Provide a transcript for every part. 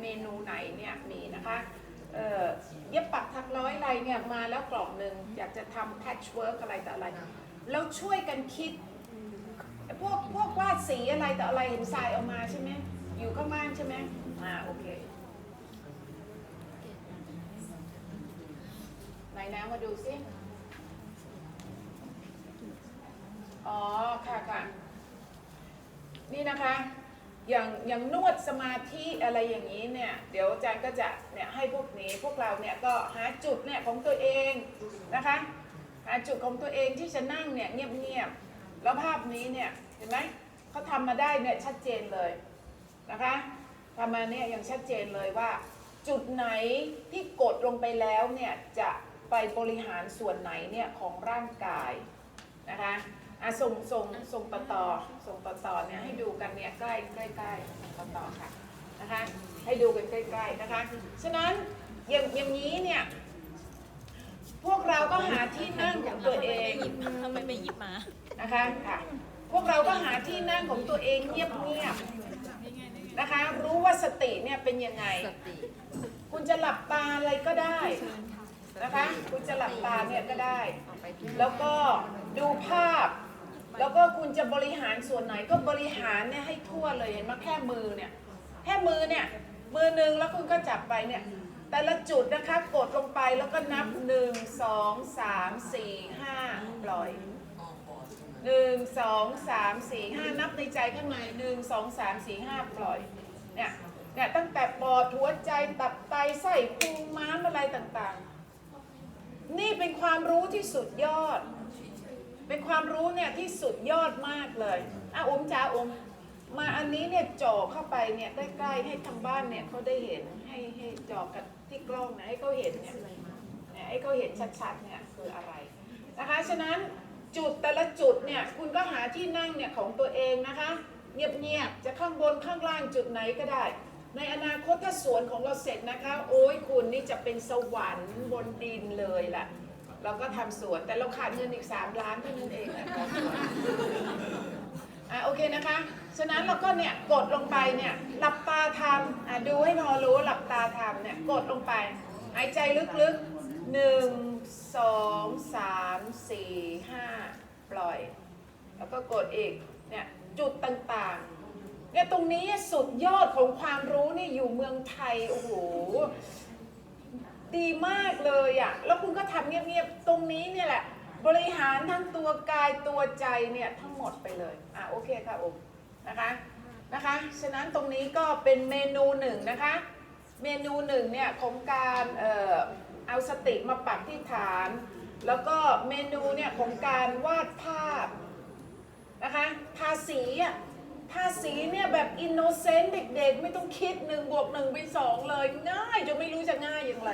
เมนูไหนเนี่ยมีนะคะเย็บปักถักร้อยอะไรเนี่ยมาแล้วกล่องหนึ่งอยากจะทำ patchwork อะไรแต่อะไรแล้วช่วยกันคิด พวกพวกวาดสีอะไรแต่อะไรเห็นทรายออกมาใช่ไหมอยู่ข้างล่างใช่ไหมอ่าโอเคไหนนะมาดูซิอ๋อค่ะค่ะนี่นะคะ อย่างอย่างนวดสมาธิอะไรอย่างนี้เนี่ยเดี๋ยวอาจารย์ก็จะเนี่ยให้พวกนี้พวกเราเนี่ยก็หาจุดเนี่ยของตัวเองนะคะหาจุดของตัวเองที่จะนั่งเนี่ยเงียบๆแล้วภาพนี้เนี่ยเห็นไหมเขาทำมาได้เนี่ยชัดเจนเลยนะคะทำมาเนี่ยอย่างชัดเจนเลยว่า จุดไหนที่กดลงไปแล้วเนี่ยจะไปบริหารส่วนไหนเนี่ยของร่างกายนะคะ อะส่งส่งส่งต่อต่อส่งต่อต่อเนี่ยให้ดูกันเนี่ยใกล้ใกล้ใกล้ส่งต่อต่อค่ะนะคะ ให้ดูกันใกล้ๆนะคะ ฉะนั้นอย่างอย่างนี้เนี่ยพวกเราก็หาที่นั่งของตัวเองทำไมไม่หยิบมานะคะค่ะพวกเราก็หาที่นั่งของตัวเองเงียบๆนะคะ รู้ว่าสติเนี่ยเป็นยังไง คุณจะหลับตาอะไรก็ได้นะคะ คุณจะหลับตาเนี่ยก็ได้ แล้วก็ดูภาพ แล้วก็คุณจะบริหารส่วนไหนก็บริหารเนี่ยให้ทั่วเลยเห็นไหมแค่มือเนี่ยแค่มือเนี่ยมือหนึ่งแล้วคุณก็จับไปเนี่ยแต่ละจุดนะคะกดลงไปแล้วก็นับหนึ่งสองสามสี่ห้าปล่อยหนึ่งสองสามสี่ห้านับในใจข้างในหนึ่งสองสามสี่ห้าปล่อยเนี่ยเนี่ยตั้งแต่ปอดหัวใจตับไตไส้พุงม้ามอะไรต่างๆ นี่เป็นความรู้ที่สุดยอด เป็นความรู้เนี่ยที่สุดยอดมากเลยอะอมจ้าอมมาอันนี้เนี่ยจ่อเข้าไปเนี่ยใกล้ๆให้ทางบ้านเนี่ยเขาได้เห็นให้ให้จ่อกับที่กล้องนะให้เขาเห็นเนี่ยเนี่ยให้เขาเห็นชัดๆเนี่ยคืออะไรนะคะฉะนั้นจุดแต่ละจุดเนี่ยคุณก็หาที่นั่งเนี่ยของตัวเองนะคะ เงียบๆจะข้างบนข้างล่างจุดไหนก็ได้ ในอนาคตถ้าสวนของเราเสร็จนะคะ โอ้ยคุณนี่จะเป็นสวรรค์บนดินเลยแหละ เราก็ทำสวนแต่เราขาดเงินอีก 3 ล้านเท่านั้นเองนะคะอะโอเคนะคะ ฉะนั้นเราก็เนี่ยกดลงไปเนี่ยหลับตาทำอะดูให้พอรู้หลับตาทำเนี่ยกดลงไป หายใจลึกๆหนึ่งสองสามสี่ห้าปล่อย แล้วก็กดอีกเนี่ยจุดต่างๆ เนี่ยตรงนี้สุดยอดของความรู้นี่อยู่เมืองไทยโอ้โห ดีมากเลยอะ่ะแล้วคุณก็ทำเงียบๆ ตรงนี้เนี่ยแหละ บริหารทั้งตัวกายตัวใจเนี่ยทั้งหมดไปเลยอะโอเคค่ะอมนะคะนะคะ ฉะนั้นตรงนี้ก็เป็นเมนูหนึ่งนะคะ เมนูหนึ่งเนี่ยของการเอ่อเอาสติมาปักที่ฐาน แล้วก็เมนูเนี่ยของการวาดภาพนะคะทาสีอะ ทาสีเนี่ยแบบอินโนเซนต์เด็กๆ ไม่ต้องคิดหนึ่งบวกหนึ่งเป็นสองเลย ง่ายจนไม่รู้จะง่ายอย่างไร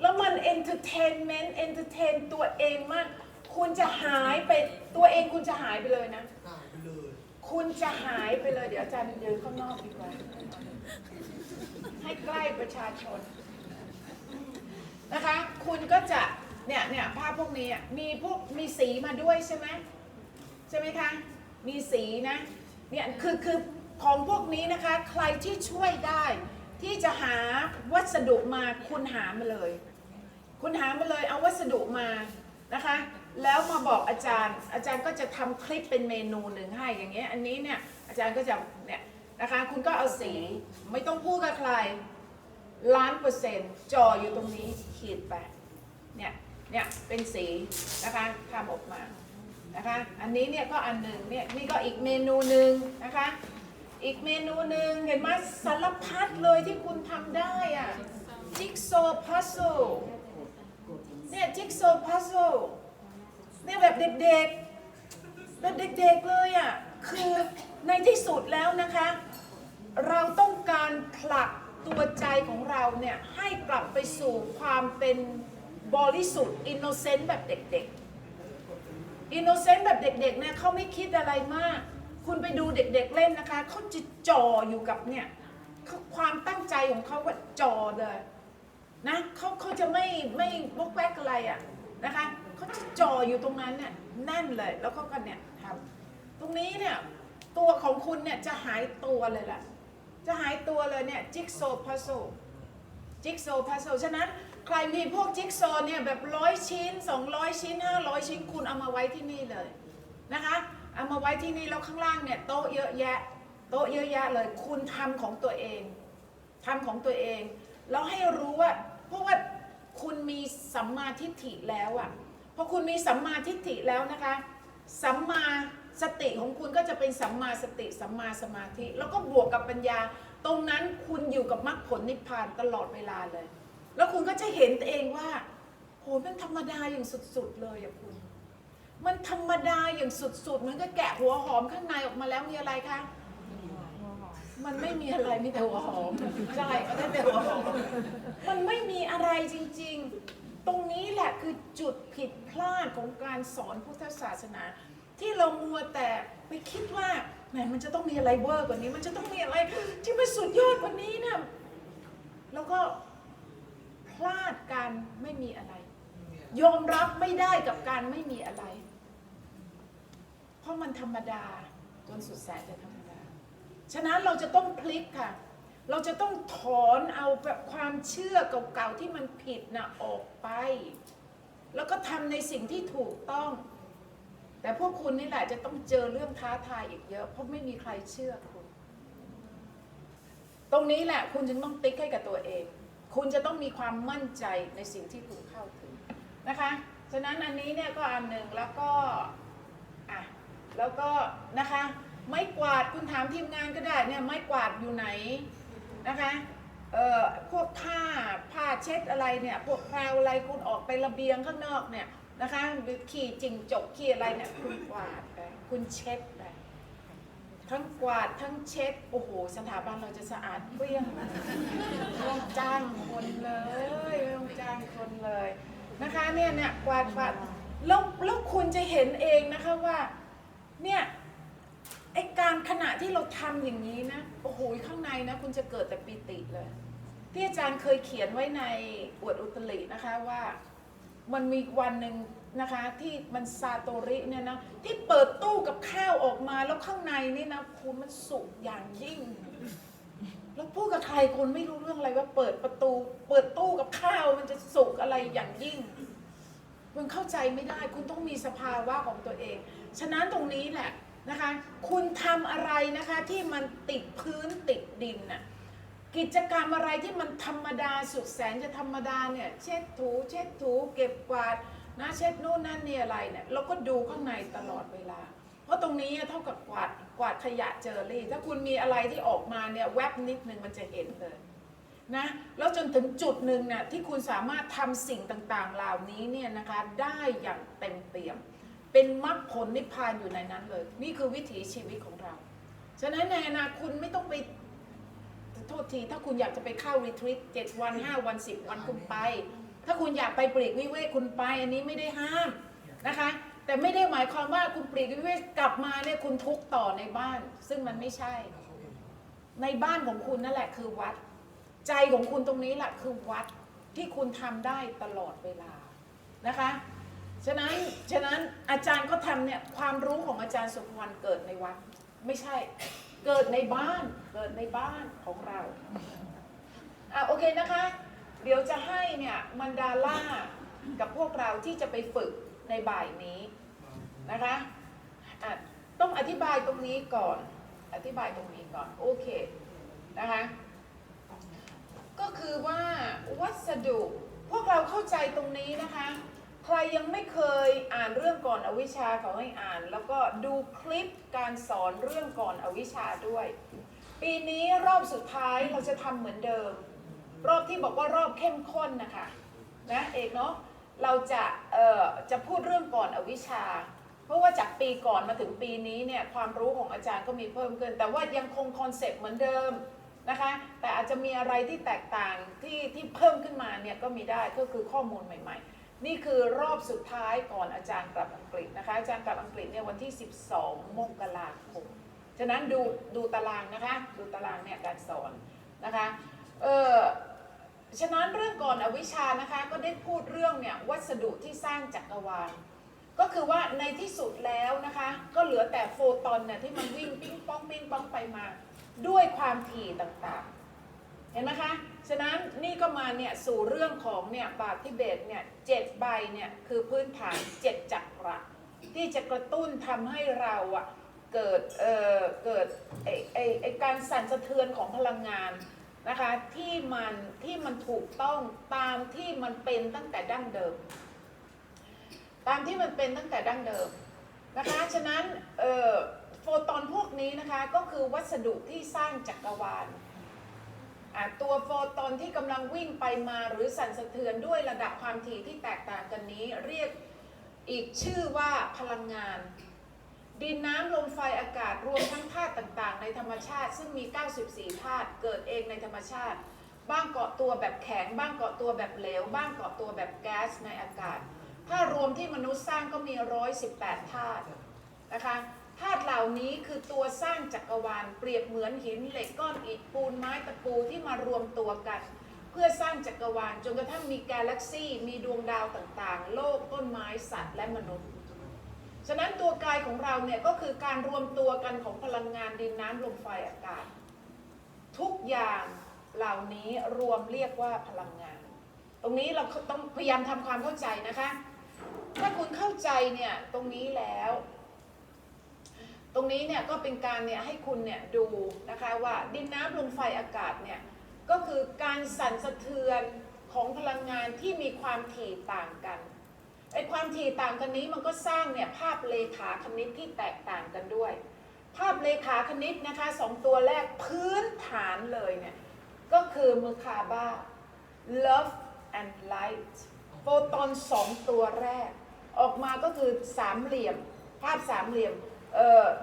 แล้วมันเอนเตอร์เทนเมนต์เอนเตอร์เทนตัวเองมาก คุณจะหายไปตัวเองคุณจะหายไปเลยนะหายไปเลยคุณจะหายไปเลย เดี๋ยวอาจารย์เดินข้างนอกดีกว่า ให้ใกล้ประชาชน นะคะ คุณก็จะเนี่ยเนี่ยภาพพวกนี้อะมีพวกมีสีมาด้วยใช่ไหมใช่ไหมคะ มีสีนะ เนี่ยคือคือของพวกนี้นะคะใครที่ช่วยได้ ที่จะหาวัสดุมาคุณหามาเลย คุณหามาเลยเอาวัสดุมานะคะ แล้วมาบอกอาจารย์ อาจารย์ก็จะทำคลิปเป็นเมนูหนึ่งให้อย่างเงี้ยอันนี้เนี่ยอาจารย์ก็จะเนี่ยนะคะคุณก็เอาสีไม่ต้องพูดกับใครล้านเปอร์เซ็นต์จออยู่ตรงนี้ขีดไปเนี่ยเนี่ยเป็นสีนะคะทำออกมา นะคะ อันนี้เนี่ยก็อันหนึ่งเนี่ยนี่ก็อีกเมนูหนึ่งนะคะ อีกเมนูหนึ่งเห็นไหมสารพัดเลยที่คุณทำได้อะจิ๊กโซพัซโซเนี่ยจิ๊กโซพัซโซเนี่ยแบบเด็กๆแบบเด็กๆเลยอะคือในที่สุดแล้วนะคะ เราต้องการผลักตัวใจของเราเนี่ยให้กลับไปสู่ความเป็นบริสุทธิ์อินโนเซนต์แบบเด็กๆ อินโนเซนต์แบบเด็กๆเนี่ยเขาไม่คิดอะไรมาก คุณไปดูเด็กๆเล่นนะคะเขาจะจ่ออยู่กับเนี่ยความตั้งใจของเขาว่าจ่อเลยนะเขาเขาจะไม่ไม่วกแวกอะไรอะ่ะนะคะเขาจะจ่ออยู่ตรงนั้นเนี่ยแน่นเลยแล้วก็กันเนี่ยทำตรงนี้เนี่ยตัวของคุณเนี่ยจะหายตัวเลยล่ะ จะหายตัวเลยเนี่ยจิ๊กโซพัซโซจิ๊กโซพัซโซฉะนั้น ใครมีพวกจิ๊กโซเนี่ยแบบร้อยชิ้น 200 ชิ้น 500 ชิ้นคุณเอามาไว้ที่นี่เลยนะคะ เอามาไว้ที่นี่แล้วข้างล่างเนี่ยโต๊ะเยอะแยะ โต๊ะเยอะแยะเลย คุณทำของตัวเองทำของตัวเองแล้วให้รู้ว่าเพราะว่าคุณมีสัมมาทิฏฐิแล้วอะพอคุณมีสัมมาทิฏฐิแล้วนะคะสัมมาสติของคุณก็จะเป็นสัมมาสติสัมมาสมาธิ แล้วก็บวกกับปัญญา ตรงนั้นคุณอยู่กับมรรคผลนิพพานตลอดเวลาเลย แล้วคุณก็จะเห็นตัวเองว่าโหมันธรรมดาอย่างสุดๆเลยอะคุณ มันธรรมดาอย่างสุดๆเหมือนกับแกะหัวหอมข้างในออกมาแล้วมีอะไรคะมันไม่มีอะไรมีแต่หัวหอมใช่มันได้แต่หัวหอมมันไม่มีอะไรจริง ๆ ตรงนี้แหละคือจุดผิดพลาดของการสอนพุทธศาสนา ที่เรามัวแต่ไปคิดว่าแหมมันจะต้องมีอะไรเวอร์กว่านี้ มันจะต้องมีอะไรที่มันสุดยอดกว่านี้นะแล้วก็ พลาดการไม่มีอะไร ยอมรับไม่ได้กับการไม่มีอะไร เพราะมันธรรมดาจนสุดแสนจะธรรมดา ฉะนั้นเราจะต้องพลิกค่ะ เราจะต้องถอนเอาแบบความเชื่อเก่าๆที่มันผิดนะออกไป แล้วก็ทำในสิ่งที่ถูกต้อง แต่พวกคุณนี่แหละจะต้องเจอเรื่องท้าทายอีกเยอะ เพราะไม่มีใครเชื่อคุณ ตรงนี้แหละคุณจึงต้องติ๊กให้กับตัวเอง คุณจะต้องมีความมั่นใจในสิ่งที่คุณเข้าถึงนะคะ ฉะนั้นอันนี้เนี่ยก็อันหนึ่งแล้วก็อะแล้วก็นะคะไม้กวาดคุณถามทีมงานก็ได้เนี่ยไม้กวาดอยู่ไหนนะคะเอ่อพวกผ้าผ้าเช็ดอะไรเนี่ยพวกแพรวอะไรคุณออกไประเบียงข้างนอกเนี่ยนะคะหรือขี่จิงจกขี่อะไรเนี่ยคุณกวาดไปคุณเช็ด ทั้งกวาดทั้งเช็ด โอ้โห สถาบันเราจะสะอาดเปรี้ยงไม่ต้องจ้างคนเลยไม่ต้องจ้างคนเลยนะคะเนี่ยเนี่ยกวาดกวาดแล้วแล้วคุณจะเห็นเองนะคะว่าเนี่ยไอการขณะที่เราทำอย่างนี้นะโอ้โหข้างในนะคุณจะเกิดแต่ปิติเลย ที่อาจารย์เคยเขียนไว้ในอวดอุตรินะคะว่า มันมีวันหนึ่งนะคะที่มันซาโตริเนี่ยนะที่เปิดตู้กับข้าวออกมาแล้วข้างในนี่นะคุณมันสุกอย่างยิ่ง แล้วพูดกับใครคนไม่รู้เรื่องอะไรว่าเปิดประตู เปิดตู้กับข้าวมันจะสุกอะไรอย่างยิ่งคุณเข้าใจไม่ได้ คุณต้องมีสภาวะของตัวเอง ฉะนั้นตรงนี้แหละนะคะ คุณทำอะไรนะคะที่มันติดพื้นติดดินน่ะ กิจกรรมอะไรที่มันธรรมดาสุดแสนจะธรรมดาเนี่ยเช็ดถูเช็ดถูเก็บกวาดนะเช็ดนู่นนั่นนี่อะไรเนี่ยเราก็ดูข้างในตลอดเวลา เพราะตรงนี้เท่ากับกวาดกวาดขยะเจอรี่ ถ้าคุณมีอะไรที่ออกมาเนี่ยแวบนิดนึงมันจะเห็นเลยนะแล้วจนถึงจุดหนึ่งเนี่ยที่คุณสามารถทำสิ่งต่างๆ เหล่านี้เนี่ยนะคะได้อย่างเต็มเปี่ยม เป็นมรรคผลนิพพานอยู่ในนั้นเลย นี่คือวิถีชีวิตของเรา ฉะนั้นในอนาคตคุณไม่ต้องไป ที ถ้าคุณอยากจะไปเข้ารีทรีตเจ็ดวันห้าวันสิบวันคุณไป ถ้าคุณอยากไปปลีกวิเวกคุณไป อันนี้ไม่ได้ห้ามนะคะ แต่ไม่ได้หมายความว่าคุณปลีกวิเวกกลับมาเนี่ยคุณทุกต่อในบ้าน ซึ่งมันไม่ใช่ ในบ้านของคุณนั่นแหละคือวัด ใจของคุณตรงนี้แหละคือวัดที่คุณทำได้ตลอดเวลานะคะฉะนั้นฉะนั้นอาจารย์ก็ทำเนี่ยความรู้ของอาจารย์สุภวรรณเกิดในวัดไม่ใช่ เกิดในบ้านเกิดในบ้านของเราอะโอเคนะคะ เดี๋ยวจะให้เนี่ยมันดาล่ากับพวกเราที่จะไปฝึกในบ่ายนี้นะคะอะต้องอธิบายตรงนี้ก่อน อธิบายตรงนี้ก่อน โอเคนะคะก็คือว่าวัสดุพวกเราเข้าใจตรงนี้นะคะ ใครยังไม่เคยอ่านเรื่องก่อนอวิชชาเขาให้อ่านแล้ว ดูคลิปการสอนเรื่องก่อนอวิชชาด้วย ปีนี้รอบสุดท้ายเราจะทำเหมือนเดิม รอบที่บอกว่ารอบเข้มข้นนะคะนะเอกเนาะเราจะเอ่อจะพูดเรื่องก่อนอวิชชา เพราะว่าจากปีก่อนมาถึงปีนี้เนี่ยความรู้ของอาจารย์ก็มีเพิ่มขึ้น แต่ว่ายังคงคอนเซปต์เหมือนเดิมนะคะแต่อาจจะมีอะไรที่แตกต่างที่ที่เพิ่มขึ้นมาเนี่ยก็มีได้ก็คือข้อมูลใหม่ ๆ นี่คือรอบสุดท้ายก่อนอาจารย์กลับอังกฤษนะคะอาจารย์กลับอังกฤษเนี่ยวันที่ 12 มกราคม ฉะนั้นดูดูตารางนะคะดูตารางเนี่ยการสอนนะคะเออฉะนั้นเรื่องก่อนอวิชานะคะก็ได้พูดเรื่องเนี่ยวัสดุที่สร้างจักรวาล ก็คือว่าในที่สุดแล้วนะคะก็เหลือแต่โฟตอนเนี่ยที่มันวิ่งปิ้งป้องปิ้งป้องไปมา ด้วยความถี่ต่างๆ ห็นไหมคะ ฉะนั้นนี่ก็มาเนี่ยสู่เรื่องของเนี่ยบาททิเบตเนี่ยเจ็ดใบเนี่ยคือพื้นฐานเจ็ดจักระที่จะกระตุ้นทำให้เราอะเกิดเอ่อเกิดไอไอไอการสั่นสะเทือนของพลังงานนะคะที่มันที่มันถูกต้องตามที่มันเป็นตั้งแต่ดั้งเดิม ตามที่มันเป็นตั้งแต่ดั้งเดิมนะคะฉะนั้นเอ่อโฟตอนพวกนี้นะคะก็คือวัสดุที่สร้างจักรวาล อะตัวโฟตอนที่กำลังวิ่งไปมาหรือสั่นสะเทือนด้วยระดับความถี่ที่แตกต่างกันนี้ เรียกอีกชื่อว่าพลังงาน ดินน้ำลมไฟอากาศรวมทั้งธาตุต่างๆ ในธรรมชาติ ซึ่งมี 94ธาตุเกิดเองในธรรมชาติ บ้างเกาะตัวแบบแข็ง บ้างเกาะตัวแบบเหลว บ้างเกาะตัวแบบแก๊สในอากาศ ถ้ารวมที่มนุษย์สร้างก็มี 118ธาตุนะคะ ธาตุเหล่านี้คือตัวสร้างจักรวาลเปรียบเหมือนหินเหล็กก้อนอิฐปูนไม้ตะปูที่มารวมตัวกัน เพื่อสร้างจักรวาลจนกระทั่งมีกาแล็กซี่มีดวงดาวต่างๆ โลกต้นไม้สัตว์และมนุษย์ ฉะนั้นตัวกายของเราเนี่ยก็คือการรวมตัวกันของพลังงานดินน้ำลมไฟอากาศ ทุกอย่างเหล่านี้รวมเรียกว่าพลังงาน ตรงนี้เราต้องพยายามทำความเข้าใจนะคะ ถ้าคุณเข้าใจเนี่ยตรงนี้แล้ว รงนี้เนี่ยก็เป็นการเนี่ยให้คุณเนี่ยดูนะคะว่าดินน้ำลมไฟอากาศเนี่ยก็คือการสั่นสะเทือนของพลังงานที่มีความถี่ต่างกันไอ้ความถี่ต่างกันนี้มันก็สร้างเนี่ยภาพเลขาคณิตที่แตกต่างกันด้วย ภาพเลขาคณิตนะคะสองตัวแรกพื้นฐานเลยเนี่ยก็คือมือคาบ้า love and light โฟตอนสองตัวแรก ออกมาก็คือสามเหลี่ยม ภาพสามเหลี่ยม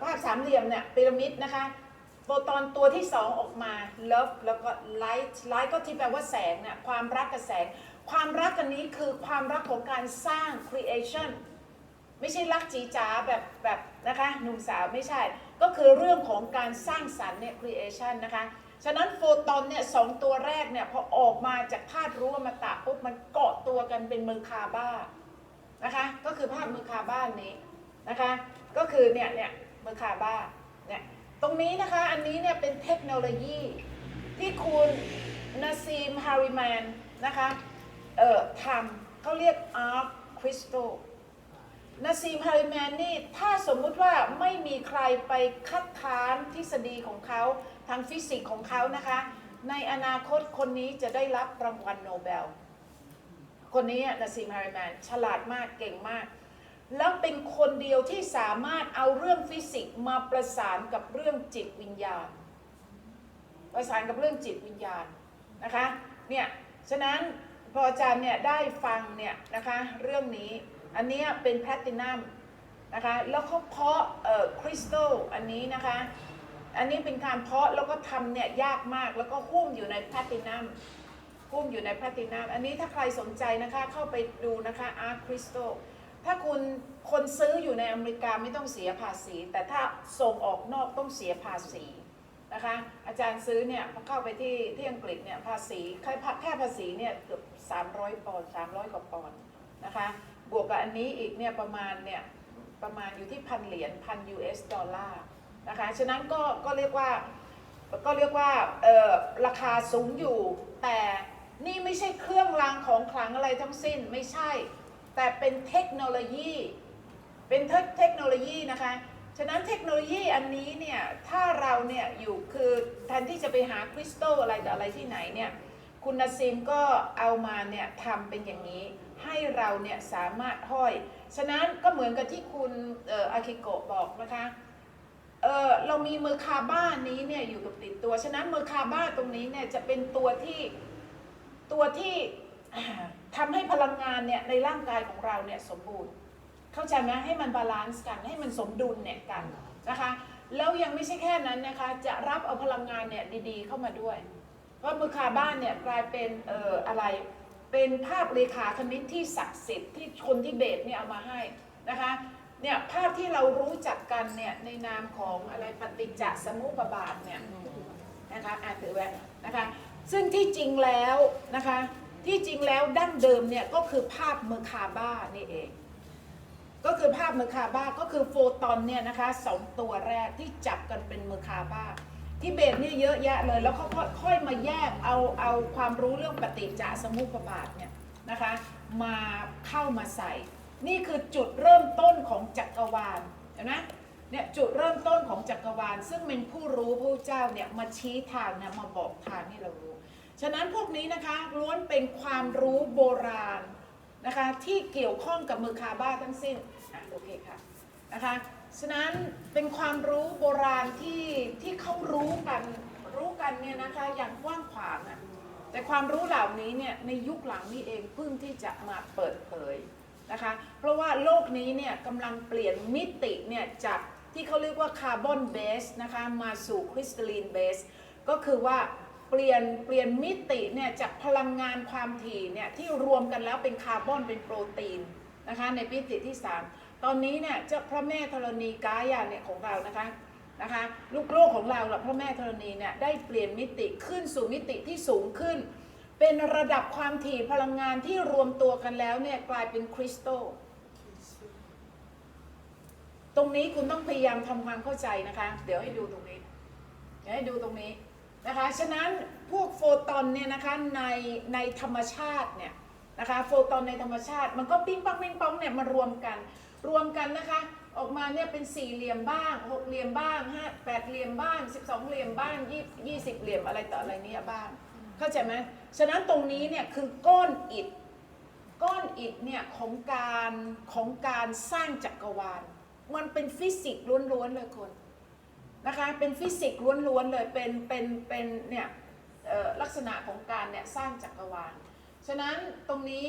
ภาพสามเหลี่ยมเนี่ยพีระมิดนะคะโฟตอนตัวที่สองออกมา love แล้วก็ light light ก็ที่แปลว่าแสงเนี่ยความรักกับแสง ความรักอันนี้คือความรักของการสร้าง creation ไม่ใช่รักจีจ๋าแบบแบบนะคะหนุ่มสาวไม่ใช่ ก็คือเรื่องของการสร้างสรรค์เนี่ย creation นะคะฉะนั้นโฟตอนเนี่ยสองตัวแรกเนี่ยพอออกมาจากธาตุรู้อมตะปุ๊บมันเกาะตัวกันเป็นเมืองคาบ้านะคะก็คือภาพเมืองคาบ้านนี้นะคะ ก็คือเนี่ยเนี่ยเมือคาบ้าเนี่ยตรงนี้นะคะอันนี้เนี่ยเป็นเทคโนโลยีที่คุณนาซีมฮาริแมนนะคะเอ่อทำเขาเรียก Arc Crystal นาซีมฮาริแมนนี่ถ้าสมมุติว่าไม่มีใครไปคัดค้านทฤษฎีของเขาทางฟิสิกส์ของเขานะคะ ในอนาคตคนนี้จะได้รับรางวัลโนเบล คนนี้นาซีมฮาริแมนฉลาดมากเก่งมาก แล้วเป็นคนเดียวที่สามารถเอาเรื่องฟิสิกส์มาประสานกับเรื่องจิตวิญญาณ ประสานกับเรื่องจิตวิญญาณนะคะเนี่ยฉะนั้นพออาจารย์เนี่ยได้ฟังเนี่ยนะคะเรื่องนี้อันนี้เป็นแพลตินัมนะคะแล้วเขาเพาะเอ่อคริสตัลอันนี้นะคะอันนี้เป็นการเพาะแล้วก็ทำเนี่ยยากมากแล้วก็หุ้มอยู่ในแพลตินัมหุ้มอยู่ในแพลตินัมอันนี้ถ้าใครสนใจนะคะเข้าไปดูนะคะอาร์คริสตัล ถ้าคุณคนซื้ออยู่ในอเมริกาไม่ต้องเสียภาษี แต่ถ้าส่งออกนอกต้องเสียภาษีนะคะอาจารย์ซื้อเนี่ยพอเข้าไปที่ที่อังกฤษเนี่ยภาษีแค่แค่ภาษีเนี่ยเกือบ300 ปอนด์300 กว่าปอนด์นะคะบวกกับอันนี้อีกเนี่ยประมาณเนี่ยประมาณอยู่ที่พันเหรียญพัน US ดอลลาร์นะคะฉะนั้นก็ก็เรียกว่าก็เรียกว่าเออราคาสูงอยู่ แต่นี่ไม่ใช่เครื่องรางของขลังอะไรทั้งสิ้นไม่ใช่ แต่เป็นเทคโนโลยี เป็นเทคโนโลยีนะคะ ฉะนั้นเทคโนโลยีอันนี้เนี่ย ถ้าเราเนี่ยอยู่คือแทนที่จะไปหาคริสตัลอะไรต่ออะไรที่ไหนเนี่ย คุณนาซิมก็เอามาเนี่ยทำเป็นอย่างนี้ ให้เราเนี่ยสามารถห้อย ฉะนั้นก็เหมือนกับที่คุณอออากิโกะบอกนะคะเออเรามีมือคาบ้านี้เนี่ยอยู่กับติดตัว ฉะนั้นมือคาบ้าตรงนี้เนี่ยจะเป็นตัวที่ตัวที่ ทำให้พลังงานเนี่ยในร่างกายของเราเนี่ยสมบูรณ์ เข้าใจไหมให้มันบาลานซ์กันให้มันสมดุลเนี่ยกันนะคะแล้วยังไม่ใช่แค่นั้นนะคะจะรับเอาพลังงานเนี่ยดีๆ เข้ามาด้วย เพราะมือคาบ้านเนี่ยกลายเป็นเอ่ออะไรเป็นภาพเลขาคณิตที่ศักดิ์สิทธิ์ที่คนที่เบสเนี่ยเอามาให้นะคะเนี่ยภาพที่เรารู้จักกันเนี่ยในนามของอะไรปฏิจจสมุปบาทเนี่ยนะคะอ่านถือไว้นะคะซึ่งที่จริงแล้วนะคะ ที่จริงแล้วดั้งเดิมเนี่ยก็คือภาพเมอร์คาบ้านี่เอง ก็คือภาพเมอร์คาบ้าก็คือโฟตอนเนี่ยนะคะสองตัวแรกที่จับกันเป็นเมอร์คาบ้าทิเบตเนี่ยเยอะแยะเลย แล้วเขาค่อยมาแยกเอาเอาความรู้เรื่องปฏิจจสมุปบาทเนี่ยนะคะมาเข้ามาใส่ นี่คือจุดเริ่มต้นของจักรวาลเห็นไหมเนี่ยจุดเริ่มต้นของจักรวาล ซึ่งเป็นผู้รู้ผู้เจ้าเนี่ยมาชี้ทางเนี่ยมาบอกทางให้เรารู้ ฉะนั้นพวกนี้นะคะล้วนเป็นความรู้โบราณนะคะที่เกี่ยวข้องกับมือคาบ้าทั้งสิ้นโอเคค่ะนะคะฉะนั้นเป็นความรู้โบราณที่ที่เขารู้กันรู้กันเนี่ยนะคะอย่างกว้างขวางอะแต่ความรู้เหล่านี้เนี่ยในยุคหลังนี้เองเพิ่งที่จะมาเปิดเผยนะคะเพราะว่าโลกนี้เนี่ยกำลังเปลี่ยนมิติเนี่ยจากที่เขาเรียกว่าคาร์บอนเบสนะคะมาสู่คริสตัลลีนเบสก็คือว่า ปลี่ยนเปลี่ยนมิติเนี่ยจากพลังงานความถี่เนี่ยที่รวมกันแล้วเป็นคาร์บอนเป็นโปรตีนนะคะในมิติที่ 3 ตอนนี้เนี่ยเจ้าพระแม่ธรณีกายาเนี่ยของเรานะคะนะคะลูกโลกของเราหรือพระแม่ธรณีเนี่ยได้เปลี่ยนมิติขึ้นสู่มิติที่สูงขึ้น เป็นระดับความถี่พลังงานที่รวมตัวกันแล้วเนี่ยกลายเป็นคริสตัลตรงนี้คุณต้องพยายามทำความเข้าใจนะคะ เดี๋ยวให้ดูตรงนี้ เดี๋ยวให้ดูตรงนี้ นะคะ ฉะนั้นพวกโฟตอนเนี่ยนะคะในในธรรมชาติเนี่ยนะคะโฟตอนในธรรมชาติมันก็ปิ้งปังปิ้งปังเนี่ยมารวมกัน รวมกันนะคะออกมาเนี่ยเป็นสี่เหลี่ยมบ้างหกเหลี่ยมบ้างห้าแปดเหลี่ยมบ้างสิบสองเหลี่ยมบ้างยี่ยี่สิบเหลี่ยมอะไรต่ออะไรเนี่ยบ้าง เข้าใจไหมฉะนั้นตรงนี้เนี่ยคือก้อนอิฐก้อนอิฐเนี่ยของการของการสร้างจักรวาล มันเป็นฟิสิกส์ล้วนๆเลยคน นะคะเป็นฟิสิกส์ล้วนๆเลยเป็นเป็นเป็นเนี่ยลักษณะของการเนี่ยสร้างจักรวาล ฉะนั้นตรงนี้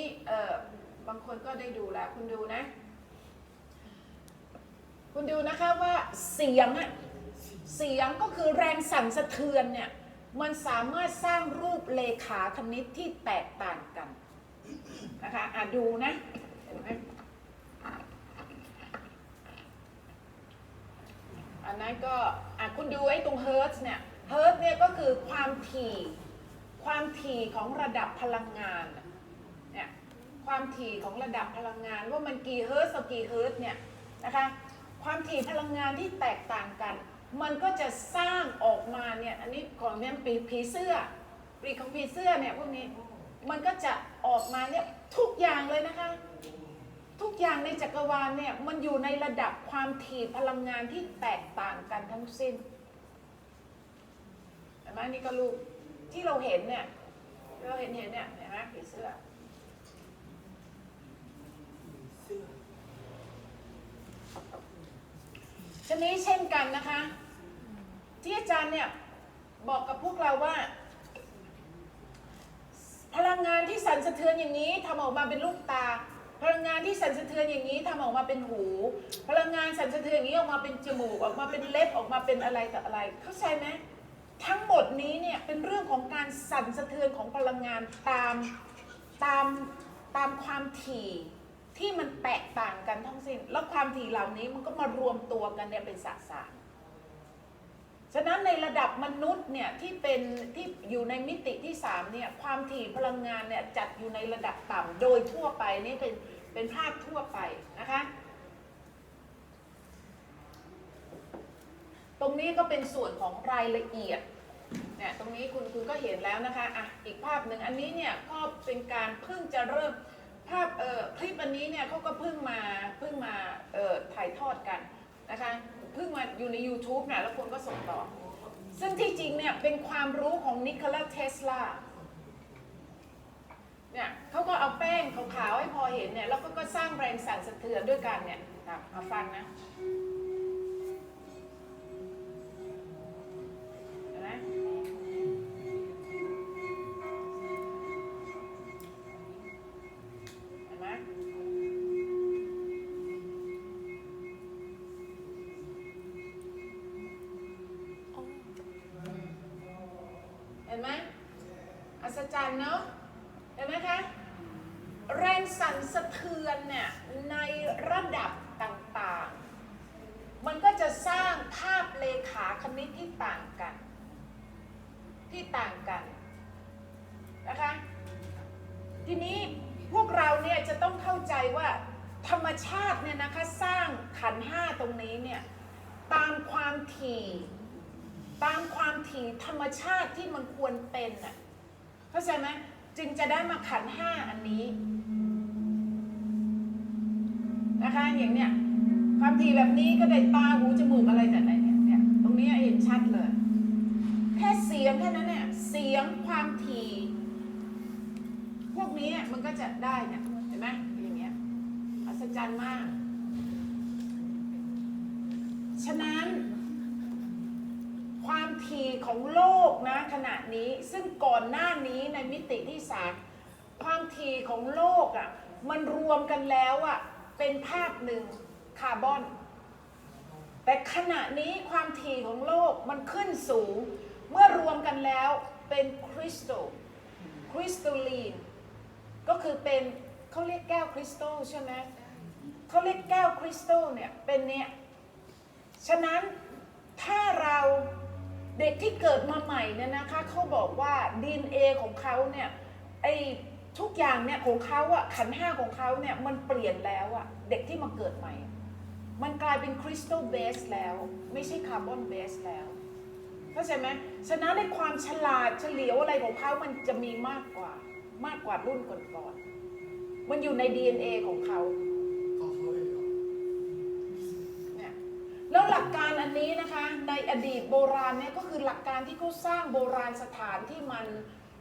บางคนก็ได้ดูแล้วคุณดูนะ คุณดูนะคะว่าเสียงอะเสียงก็คือแรงสั่นสะเทือนเนี่ยมันสามารถสร้างรูปเลขาคณิตที่แตกต่างกันนะคะอะดูนะเห็นไหม อันนั้นก็อะคุณดูไอ้ตรงเฮิร์ตเนี่ยเฮิร์ตเนี่ยก็คือความถี่ความถี่ของระดับพลังงานเนี่ยความถี่ของระดับพลังงานว่ามันกี่เฮิร์ตต่อกี่เฮิร์ตเนี่ยนะคะความถี่พลังงานที่แตกต่างกัน มันก็จะสร้างออกมาเนี่ยอันนี้ของเนี่ยปีผีเสื้อปีของผีเสื้อเนี่ยพวกนี้มันก็จะออกมาเนี่ยทุกอย่างเลยนะคะ ทุกอย่างในจักรวาลเนี่ยมันอยู่ในระดับความถี่พลังงานที่แตกต่างกันทั้งสิ้นเห็นไหมนี่ก็รูปที่เราเห็นเนี่ยเราเห็นเห็นเนี่ยเห็นไหมผีเสื้อชนี้เช่นกันนะคะ ที่อาจารย์เนี่ยบอกกับพวกเราว่า พลังงานที่สั่นสะเทือนอย่างนี้ทำออกมาเป็นลูกตา พลังงานที่สั่นสะเทือนอย่างนี้ทำออกมาเป็นหู พลังงานสั่นสะเทือนอย่างนี้ออกมาเป็นจมูกออกมาเป็นเล็บออกมาเป็นอะไรต่ออะไร เข้าใจไหมทั้งหมดนี้เนี่ยเป็นเรื่องของการสั่นสะเทือนของพลังงานตามตามตามความถี่ที่มันแตกต่างกันทั้งสิ้น แล้วความถี่เหล่านี้มันก็มารวมตัวกันเนี่ยเป็นสสาร ฉะนั้นในระดับมนุษย์เนี่ยที่เป็นที่อยู่ในมิติที่3เนี่ยความถี่พลังงานเนี่ยจัดอยู่ในระดับต่ำโดยทั่วไปนี่เป็นเป็นภาพทั่วไปนะคะ ตรงนี้ก็เป็นส่วนของรายละเอียดเนี่ยตรงนี้คุณคุณก็เห็นแล้วนะคะอะอีกภาพหนึ่งอันนี้เนี่ยก็เป็นการเพิ่งจะเริ่มภาพเอ่อคลิปอันนี้เนี่ยเขาก็เพิ่งมาเพิ่งมาเอ่อถ่ายทอดกันนะคะ เพิ่งมาอยู่ใน YouTube เนี่ยแล้วคนก็ส่งต่อ ซึ่งที่จริงเนี่ยเป็นความรู้ของนิโคลัสเทสลาเนี่ยเขาก็เอาแป้งขาวๆให้พอเห็นเนี่ยแล้วก็ก็สร้างแรงสั่นสะเทือนด้วยกันเนี่ยนะมาฟังนะ อัศจรรย์เนาะเห็นไหมคะแรงสั่นสะเทือนเนี่ยในระดับต่างๆ มันก็จะสร้างภาพเลขาคณิตที่ต่างกัน ที่ต่างกันนะคะ ทีนี้พวกเราเนี่ยจะต้องเข้าใจว่าธรรมชาติเนี่ยนะคะสร้างขันห้าตรงนี้เนี่ยตามความถี่ ตามความถี่ธรรมชาติที่มันควรเป็นน่ะ ใจไหมจึงจะได้มาขันห้าอันนี้นะคะอย่างเนี้ยความถี่แบบนี้ก็ได้ตาหูจมูกอะไรแต่ไหนเนี่ยเนี่ยตรงนี้เห็นชัดเลย แค่เสียงแค่นั้นเนี่ยเสียงความถี่พวกนี้มันก็จะได้เนี่ยเห็นไหมอย่างเงี้ยอัศจรรย์มาก ฉะนั้น ความถี่ของโลกนะขณะนี้ซึ่งก่อนหน้านี้ในมิติที่สามความถี่ของโลกอะ่ะมันรวมกันแล้วอะ่ะเป็นภาพหนึ่งคาร์บอน แต่ขณะนี้ความถี่ของโลกมันขึ้นสูง เมื่อรวมกันแล้วเป็นคริสตัลคริสตัลลีนก็คือเป็นเขาเรียกแก้วคริสตัลใช่ไหมเขาเรียกแก้วคริสตัลเนี่ยเป็นเนี่ยฉะนั้นถ้าเรา เด็กที่เกิดมาใหม่เนี่ยนะคะเขาบอกว่า DNA ของเขาเนี่ยไอทุกอย่างเนี่ยของเขาอะขันห้าของเขาเนี่ยมันเปลี่ยนแล้วอะเด็กที่มาเกิดใหม่ มันกลายเป็นคริสตัลเบสแล้ว ไม่ใช่คาร์บอนเบสแล้วเข้าใจไหมฉะนั้นในความฉลาดเฉลียวอะไรของเขามันจะมีมากกว่ามากกว่ารุ่นก่อนๆมันอยู่ใน DNA ของเขา เนี่ยแล้วหลักการอั นี้นะคะในอดีตโบราณเนี่ยก็คือหลักการที่เขาสร้างโบราณสถานที่มัน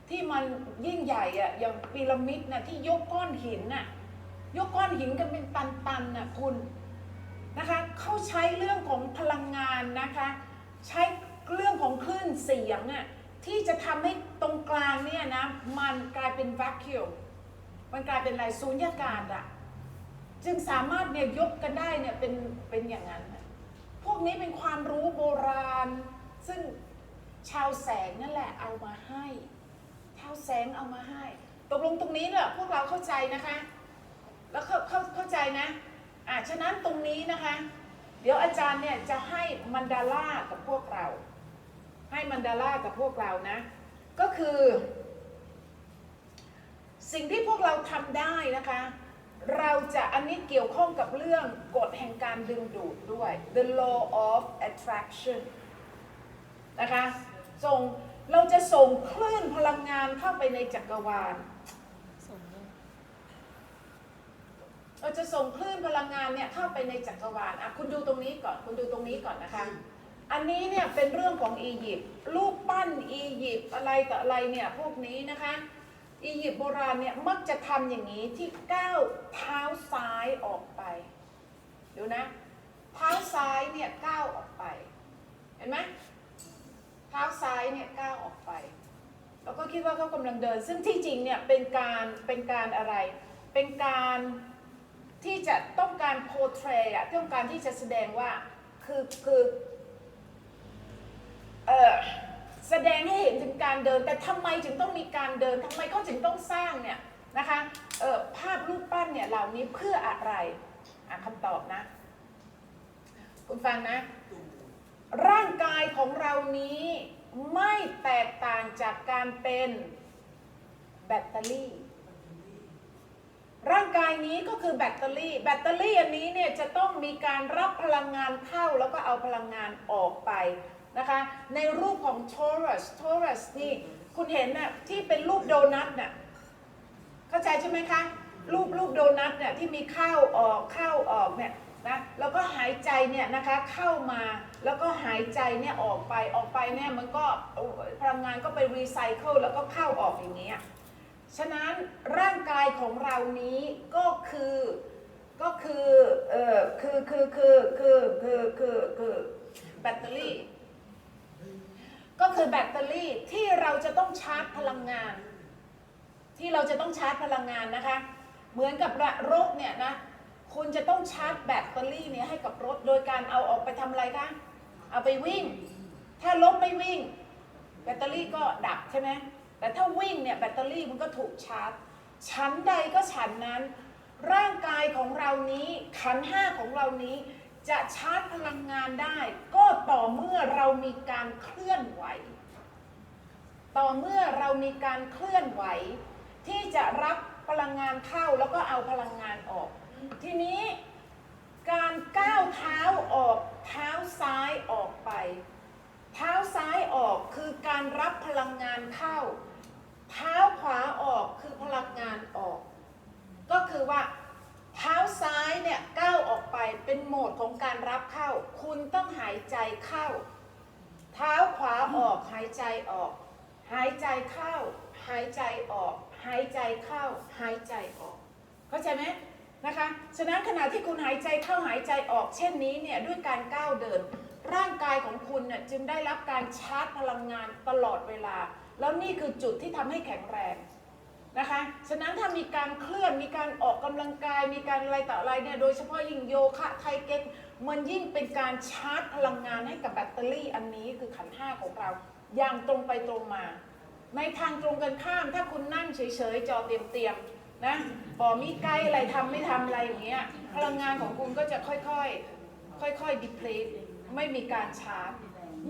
ที่มันยิ่งใหญ่อะอย่างพีระมิดน่ะที่ยกก้อนหินน่ะยกก้อนหินกันเป็นตันๆน่ะคุณนะคะเขาใช้เรื่องของพลังงานนะคะใช้เรื่องของคลื่นเสียงอะที่จะทำให้ตรงกลางเนี่ยนะมันกลายเป็นวัคคิวมันกลายเป็นอะไรสูญญากาศอะจึงสามารถเนี่ยยกกันได้เนี่ยเป็นเป็นอย่างนั้น วกนี้เป็นความรู้โบราณ ซึ่งชาวแสงนั่นแหละเอามาให้ชาวแสงเอามาให้ ตกลงตรงนี้เนี่ยพวกเราเข้าใจนะคะ แล้วเข้าเข้าเข้าใจนะอะฉะนั้นตรงนี้นะคะ เดี๋ยวอาจารย์เนี่ยจะให้มันดาล่ากับพวกเรา ให้มันดาล่ากับพวกเรานะ ก็คือ สิ่งที่พวกเราทำได้นะคะ เราจะอันนี้เกี่ยวข้องกับเรื่องกฎแห่งการดึงดูดด้วย the law of attraction นะคะส่งเราจะส่งคลื่นพลังงานเข้าไปในจักรวาลเลยเราจะส่งคลื่นพลังงานเนี่ยเข้าไปในจักรวาลอะคุณดูตรงนี้ก่อนคุณดูตรงนี้ก่อนนะคะ อันนี้เนี่ยเป็นเรื่องของอียิปต์รูปปั้นอียิปต์อะไรต่ออะไรเนี่ยพวกนี้นะคะ อียิปต์โบราณเนี่ยมักจะทำอย่างนี้ที่ก้าวเท้าซ้ายออกไปดูนะ เท้าซ้ายเนี่ยก้าวออกไป เห็นไหมเท้าซ้ายเนี่ยก้าวออกไป แล้วก็คิดว่าเขากำลังเดิน ซึ่งที่จริงเนี่ยเป็นการเป็นการอะไร เป็นการที่จะต้องการโพเทรอะต้องการที่จะแสดงว่าคือคือเออ แสดงให้เห็นถึงการเดิน แต่ทำไมถึงต้องมีการเดินทำไมเขาถึงต้องสร้างเนี่ยนะคะเออภาพรูปปั้นเนี่ยเหล่านี้เพื่ออะไรอะคำตอบนะ คุณฟังนะ ร่างกายของเรานี้ไม่แตกต่างจากการเป็นแบตเตอรี่ ร่างกายนี้ก็คือแบตเตอรี่ แบตเตอรี่อันนี้เนี่ยจะต้องมีการรับพลังงานเข้าแล้วก็เอาพลังงานออกไป นะคะ ในรูปของ torus torus นี่คุณเห็นน่ะที่เป็นรูปโดนัทน่ะเข้าใจใช่ไหมคะ รูปรูปโดนัทเนี่ยที่มีเข้าออกเข้าออกเนี่ยนะแล้วก็หายใจเนี่ยนะคะเข้ามาแล้วก็หายใจเนี่ยออกไปออกไปเนี่ยมันก็พลังงานก็ไปรีไซเคิลแล้วก็เข้าออกอย่างนี้ยฉะนั้นร่างกายของเรานี้ก็คือก็คือเอ่อคือคือคือคือคือคือคือแบตเตอรี่ ก็คือแบตเตอรี่ที่เราจะต้องชาร์จพลังงาน ที่เราจะต้องชาร์จพลังงานนะคะ เหมือนกับรถเนี่ยนะคุณจะต้องชาร์จแบตเตอรี่เนี่ยให้กับรถ โดยการเอาออกไปทำอะไรคะเอาไปวิ่ง ถ้ารถไม่วิ่ง แบตเตอรี่ก็ดับใช่ไหมแต่ถ้าวิ่งเนี่ยแบตเตอรี่มันก็ถูกชาร์จ ชั้นใดก็ฉันนั้น ร่างกายของเรานี้ขันห้าของเรานี้ จะชาร์จพลังงานได้ ก็ต่อเมื่อเรามีการเคลื่อนไหว ต่อเมื่อเรามีการเคลื่อนไหว ที่จะรับพลังงานเข้าแล้วก็เอาพลังงานออก ทีนี้การก้าวเท้าออกเท้าซ้ายออกไป เท้าซ้ายออกคือการรับพลังงานเข้า เท้าขวาออกคือพลังงานออก ก็คือว่า เท้าซ้ายเนี่ยก้าวออกไปเป็นโหมดของการรับเข้า คุณต้องหายใจเข้า เท้าขวาออกหายใจออก หายใจเข้า หายใจออก หายใจเข้า หายใจออก เข้าใจไหมนะคะ ฉะนั้นขณะที่คุณหายใจเข้าหายใจออกเช่นนี้เนี่ยด้วยการก้าวเดิน ร่างกายของคุณเนี่ยจึงได้รับการชาร์จพลังงานตลอดเวลา แล้วนี่คือจุดที่ทำให้แข็งแรง นะคะ ฉะนั้นถ้ามีการเคลื่อน มีการออกกำลังกาย มีการอะไรต่ออะไรเนี่ย โดยเฉพาะยิ่งโยคะไทเก๊กมันยิ่งเป็นการชาร์จพลังงานให้กับแบตเตอรี่อันนี้คือขันห้าของเรา อย่างตรงไปตรงมา ในทางตรงกันข้าม ถ้าคุณนั่งเฉยๆ จอเตรียมๆนะบอมีไกด์อะไรทำไม่ทำอะไรอย่างเงี้ย พลังงานของคุณก็จะค่อยๆ ค่อยๆ deplete ไม่มีการชาร์จ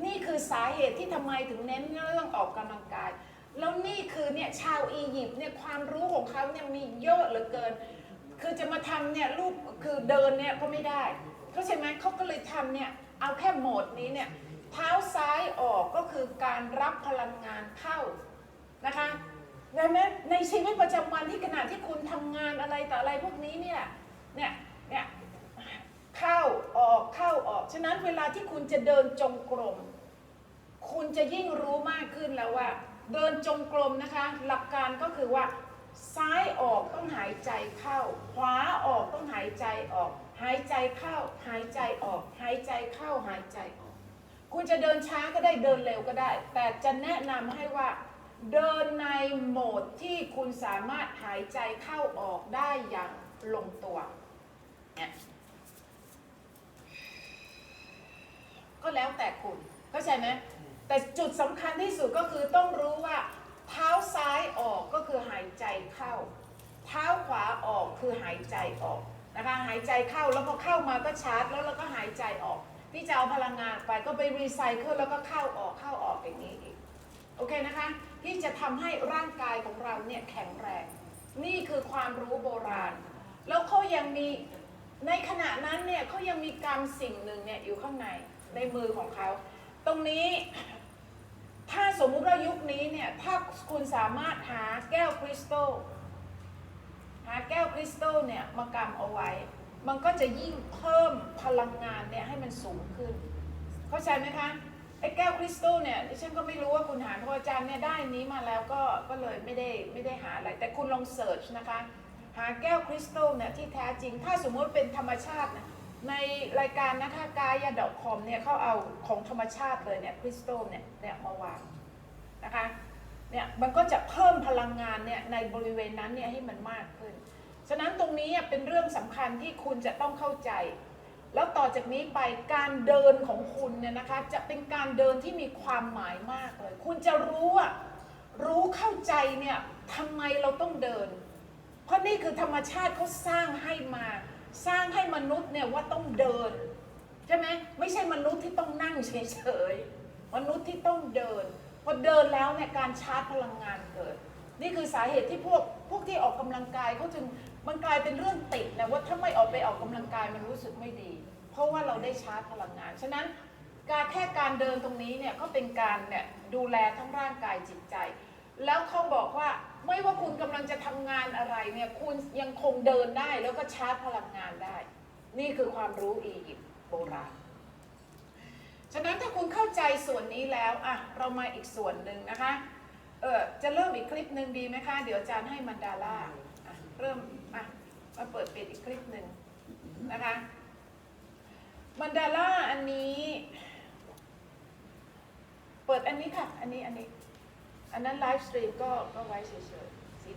นี่คือสาเหตุที่ทำไมถึงเน้นเรื่องออกกำลังกาย แล้วนี่คือเนี่ยชาวอียิปต์เนี่ยความรู้ของเขาเนี่ยมีเยอะเหลือเกิน คือจะมาทำเนี่ยรูปคือเดินเนี่ยก็ไม่ได้เข้าใจไหมเขาก็เลยทำเนี่ยเอาแค่โหมดนี้เนี่ยเท้าซ้ายออกก็คือการรับพลังงานเข้านะคะดังนั้นในชีวิตประจำวันที่ขณะที่คุณทำงานอะไรต่ออะไรพวกนี้เนี่ยเนี่ยเนี่ยเข้าออกเข้าออก ฉะนั้นเวลาที่คุณจะเดินจงกรม คุณจะยิ่งรู้มากขึ้นแล้วว่า เดินจงกรมนะคะ หลักการก็คือว่า ซ้ายออกต้องหายใจเข้า ขวาออกต้องหายใจออก หายใจเข้า หายใจออก หายใจเข้าหายใจออก คุณจะเดินช้าก็ได้เดินเร็วก็ได้ แต่จะแนะนำให้ว่าเดินในโหมดที่คุณสามารถหายใจเข้าออกได้อย่างลงตัวเนี่ยก็แล้วแต่คุณเข้าใจไหม แต่จุดสำคัญที่สุดก็คือต้องรู้ว่า เท้าซ้ายออกก็คือหายใจเข้า เท้าขวาออกคือหายใจออกนะคะหายใจเข้าแล้วพอเข้ามาก็ชาร์จแล้วเราก็หายใจออก ที่จะเอาพลังงานไปก็ไปรีไซเคิลแล้วก็เข้าออกเข้าออกอย่างนี้อีกโอเคนะคะที่จะทำให้ร่างกายของเราเนี่ยแข็งแรง นี่คือความรู้โบราณ แล้วเขายังมีในขณะนั้นเนี่ยเขายังมีกรรมสิ่งหนึ่งเนี่ยอยู่ข้างในในมือของเขา ตรงนี้ ติว่ายุคนี้เนี่ยถ้าคุณสามารถหาแก้วคริสตัลหาแก้วคริสตัลเนี่ยมากำเอาไว้ มันก็จะยิ่งเพิ่มพลังงานเนี่ยให้มันสูงขึ้น เข้าใจไหมคะไอ้แก้วคริสตัลเนี่ยดิฉันก็ไม่รู้ว่าคุณหาพราะอาจารย์เนี่ยได้นี้มาแล้วก็ก็เลยไม่ได้ไม่ได้หาอะไร แต่คุณลองเสิร์ชนะคะ หาแก้วคริสตัลเนี่ยที่แท้จริง ถ้าสมมติเป็นธรรมชาตินะในรายการนะคะกายาดอทคอมเนี่ยเขาเอาของธรรมชาติเลยเนี่ยคริสตัลเนี่ยเนี่ยมาวาง นะคะเนี่ยมันก็จะเพิ่มพลังงานเนี่ยในบริเวณนั้นเนี่ยให้มันมากขึ้น ฉะนั้นตรงนี้เป็นเรื่องสำคัญที่คุณจะต้องเข้าใจ แล้วต่อจากนี้ไปการเดินของคุณเนี่ยนะคะจะเป็นการเดินที่มีความหมายมากเลย คุณจะรู้อะรู้เข้าใจเนี่ยทำไมเราต้องเดิน เพราะนี่คือธรรมชาติเขาสร้างให้มา สร้างให้มนุษย์เนี่ยว่าต้องเดินใช่ไหมไม่ใช่มนุษย์ที่ต้องนั่งเฉยๆมนุษย์ที่ต้องเดิน พอเดินแล้วเนี่ยการชาร์จพลังงานเกิด นี่คือสาเหตุที่พวกพวกที่ออกกำลังกายเขาถึงมันกลายเป็นเรื่องติดนะว่าถ้าไม่ออกไปออกกำลังกายมันรู้สึกไม่ดี เพราะว่าเราได้ชาร์จพลังงาน ฉะนั้นการแค่การเดินตรงนี้เนี่ยก็เป็นการเนี่ยดูแลทั้งร่างกายจิตใจ แล้วเขาบอกว่าไม่ว่าคุณกำลังจะทำงานอะไรเนี่ยคุณยังคงเดินได้แล้วก็ชาร์จพลังงานได้ นี่คือความรู้อียิปต์โบราณ ฉะนั้นถ้าคุณเข้าใจส่วนนี้แล้วอะเรามาอีกส่วนหนึ่งนะคะเออจะเริ่มอีกคลิปหนึ่งดีไหมคะ เดี๋ยวอาจารย์ให้มันดาล่าอะเริ่มอะมาเปิดปิดอีกคลิปหนึ่งนะคะมันดาล่าอันนี้ เปิดอันนี้ค่ะ อันนี้อันนี้ อันนั้นไลฟ์สตรีมก็ก็ไว้เฉย